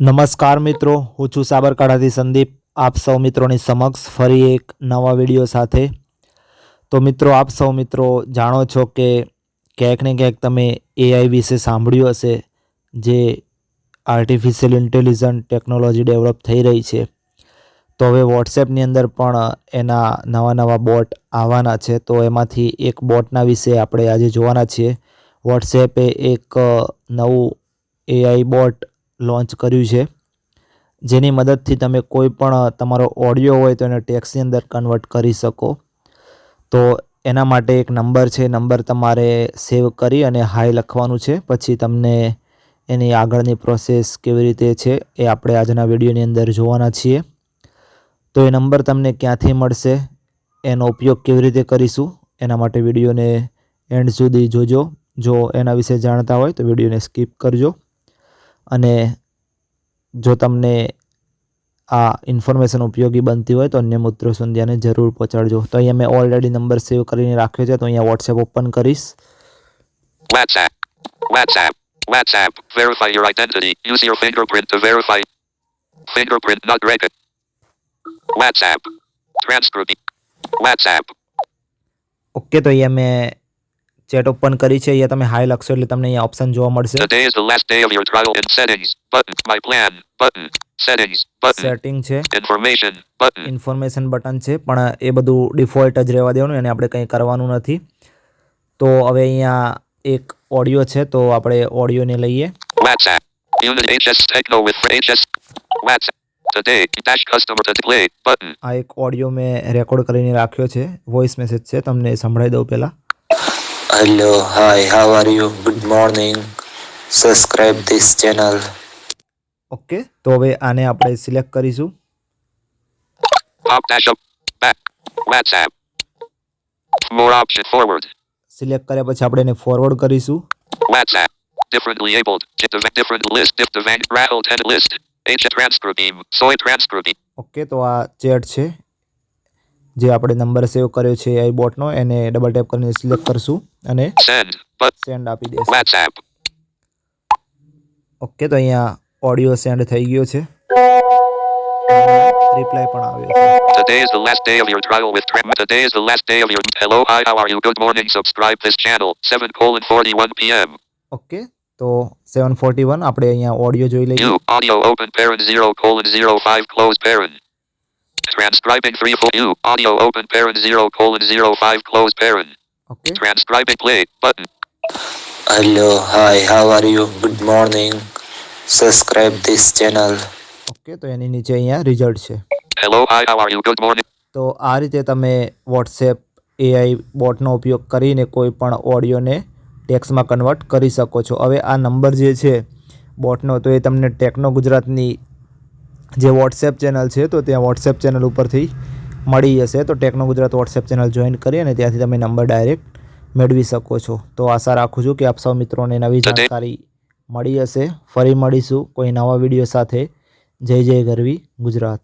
નમસ્કાર મિત્રો, હું છું સાબરકાંઠાથી સંદીપ. આપ સૌ મિત્રોની સમક્ષ ફરી એક નવા વીડિયો સાથે. તો મિત્રો, આપ સૌ મિત્રો જાણો છો કે ક્યાંક ને ક્યાંક તમે એઆઈ વિશે સાંભળ્યું હશે, જે આર્ટિફિશિયલ ઇન્ટેલિજન્ટ ટેકનોલોજી ડેવલપ થઈ રહી છે. તો હવે વોટ્સએપની અંદર પણ એના નવા નવા બોટ આવવાના છે. તો એમાંથી એક બોટના વિશે આપણે આજે જોવાના છીએ. વોટ્સએપે એક નવું એઆઈ બોટ લોન્ચ કર્યું છે. જેની મદદથી તમે કોઈ પણ તમારો ઓડિયો હોય તો એને ટેક્સની અંદર કન્વર્ટ કરી શકો. તો એના માટે એક નંબર છે. નંબર તમારે સેવ કરી અને હાઈ લખવાનું છે. પછી તમને એની આગળની પ્રોસેસ કેવી રીતે છે એ આપણે આજના વિડીયોની અંદર જોવાના છીએ. તો એ નંબર તમને ક્યાંથી મળશે, એનો ઉપયોગ કેવી રીતે કરીશું, એના માટે વિડીયોને એન્ડ સુધી જોજો. જો એના વિશે જાણતા હોય તો વિડીયોને સ્કીપ કરજો. અને જો તમને આ ઇન્ફોર્મેશન ઉપયોગી બનતી હોય તો અન્ય મિત્રો સુધી આને જરૂર પહોંચાડજો તો અહીંયા મેં ઓલરેડી નંબર સેવ કરીને રાખ્યો છે તો અહીંયા વોટ્સએપ ઓપન કરીશ WhatsApp. WhatsApp. WhatsApp. Verify your identity. Use your fingerprint to verify. Fingerprint not record. WhatsApp. Transcribe. WhatsApp. Okay તો અહીંયા મેં ચેટ ઓપન કરી છે અહીંયા તમે હાઈ લખશો એટલે તમને અહીંયા ઓપ્શન જોવા મળશે Today is the last day of your trial in settings. Button. My plan. Button. Settings. Button. Setting છે Information. Button. ઇન્ફોર્મેશન બટન છે પણ એ બધું ડિફોલ્ટ જ રહેવા દેવાનું એને આપણે કંઈ કરવાનું નથી તો હવે અહીંયા એક ઓડિયો છે તો આપણે ઓડિયોને લઈએ WhatsApp. Unit HS Techno with HS. WhatsApp. Today. Dash customer to play. Button. આ એક ઓડિયો મેં રેકોર્ડ કરીને રાખ્યો છે વોઇસ મેસેજ છે તમને સંભળાવી દઉં પહેલાં Hello, hi, how are you? Good morning. Subscribe this channel. Okay તો હવે આને આપણે સિલેક્ટ કરીશું Pop dash up. Back. WhatsApp. More option forward. Select કર્યા પછી આપણે એને ફોરવર્ડ કરીશું WhatsApp. Differently abled. Different list. Dip the van rattle 10 list. H transcribe. Soy transcribe. Okay તો આ ચેટ છે જે આપણે નંબર સેવ કર્યો છે આઈ બોટનો એને ડબલ ટેપ કરીને સિલેક્ટ કરશું અને સેન્ડ આપી દેશું ઓકે તો અહીંયા ઓડિયો સેન્ડ થઈ ગયો છે રિપ્લાય પણ આવ્યો Today is the last day of your trial with Tram. Today is the last day of your. Hello, hi, how are you? Good morning. Subscribe this channel. 7:41 p.m. Okay તો seven forty one આપણે અહીંયા audio જોઈ લઈએ You. Audio open parent 0 colon 05 close parent. Transcribing 3 full. You. Audio open parent 0 colon 05 close parent. Okay. Transcribing play. Button. Hello, hi, how are you? Good morning. Subscribe this channel. Okay તો એની નીચે અહીંયા result છે Hello, hi, how are you? Good morning. તો આ રીતે તમે WhatsApp AI બોટનો ઉપયોગ કરીને કોઈ પણ ઓડિયોને ટેક્સમાં કન્વર્ટ કરી શકો છો હવે આ નંબર જે છે બોટનો તો એ તમને ટેકનો ગુજરાતની જે વોટ્સએપ ચેનલ છે તો ત્યાં વોટ્સએપ ચેનલ ઉપરથી મળી જશે. તો techno Gujarat WhatsApp channel join કરી અને ત્યાંથી તમે નંબર ડાયરેક્ટ મેળવી શકો છો. તો આશા રાખું છું કે આપ સૌ મિત્રોને નવી જાણકારી મળી હશે. ફરી મળીશું કોઈ નવા વીડિયો સાથે. જય જય ગરવી ગુજરાત.